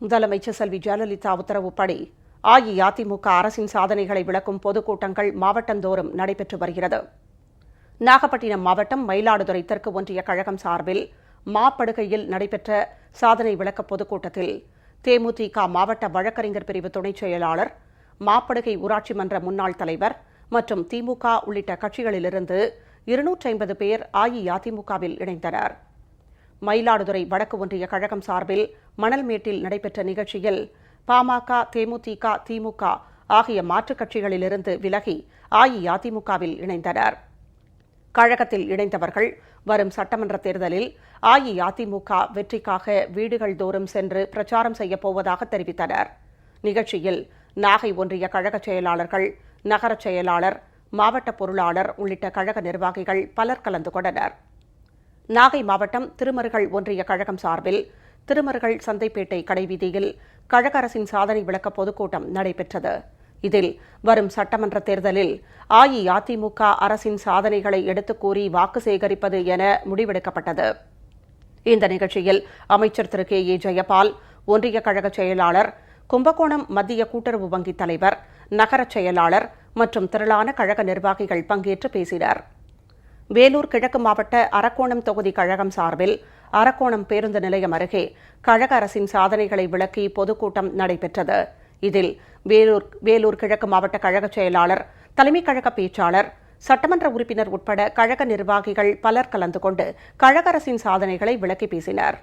முதலமைச்சர் செல்வி ஜெயலலிதா உத்தரவுப்படி அஇஅதிமுக அரசின் சாதனைகளை விளக்கும் பொதுக்கூட்டங்கள் மாவட்டந்தோறும் நடைபெற்று வருகிறது. நாகப்பட்டினம் மாவட்டம் மயிலாடுதுறை தெற்கு ஒன்றிய கழகம் சார்பில் மாப்படுகையில் நடைபெற்ற சாதனை விளக்க பொதுக்கூட்டத்தில் தேமுதிக மாவட்ட வழக்கறிஞர் பிரிவு துணைச் செயலாளர் மாப்படுகை ஊராட்சி மன்ற முன்னாள் தலைவர் மற்றும் திமுக உள்ளிட்ட கட்சிகளிலிருந்து இருநூற்றி ஐம்பது பேர் அஇஅதிமுகவில் இணைந்தனர். மயிலாடுதுறை வடக்கு ஒன்றிய கழகம் சார்பில் மணல்மேட்டில் நடைபெற்ற நிகழ்ச்சியில் பாமக தேமுதிக திமுக ஆகிய மாற்றுக் கட்சிகளிலிருந்து விலகி அஇஅதிமுகவில் இணைந்தனர். கழகத்தில் இணைந்தவர்கள் வரும் சட்டமன்ற தேர்தலில் அஇஅதிமுக வெற்றிக்காக வீடுகள் தோறும் சென்று பிரச்சாரம் செய்யப்போவதாக தெரிவித்தனர். நிகழ்ச்சியில் நாகை ஒன்றிய கழக செயலாளர்கள் நகரச் செயலாளர் மாவட்ட பொருளாளர் உள்ளிட்ட கழக நிர்வாகிகள் பலர் கலந்து கொண்டனர். நாகை மாவட்டம் திருமருகல் ஒன்றிய கழகம் சார்பில் திருமருகல் சந்தைப்பேட்டை கடைவீதியில் கழக அரசின் சாதனை விளக்க பொதுக்கூட்டம் நடைபெற்றது. இதில் வரும் சட்டமன்ற தேர்தலில் அஇஅதிமுக அரசின் சாதனைகளை எடுத்துக் கூறி வாக்கு சேகரிப்பது என முடிவெடுக்கப்பட்டது. இந்த நிகழ்ச்சியில் அமைச்சர் திரு. கே. ஏ. ஜெயபால் ஒன்றிய கழக செயலாளர் கும்பகோணம் மத்திய கூட்டுறவு வங்கி தலைவர் நகரச் செயலாளர் மற்றும் திரளான கழக நிர்வாகிகள் பங்கேற்று பேசினர். வேலூர் கிழக்கு மாவட்ட அரக்கோணம் தொகுதி கழகம் சார்பில் அரக்கோணம் பேருந்து நிலையம் அருகே கழக அரசின் சாதனைகளை விளக்கி பொதுக்கூட்டம் நடைபெற்றது. இதில் வேலூர் வேலூர் கிழக்கு மாவட்ட கழக செயலாளர் தலைமை கழக பேச்சாளர் சட்டமன்ற உறுப்பினர் உட்பட கழக நிர்வாகிகள் பலர் கலந்து கொண்டு கழக அரசின் சாதனைகளை விளக்கி பேசினர்.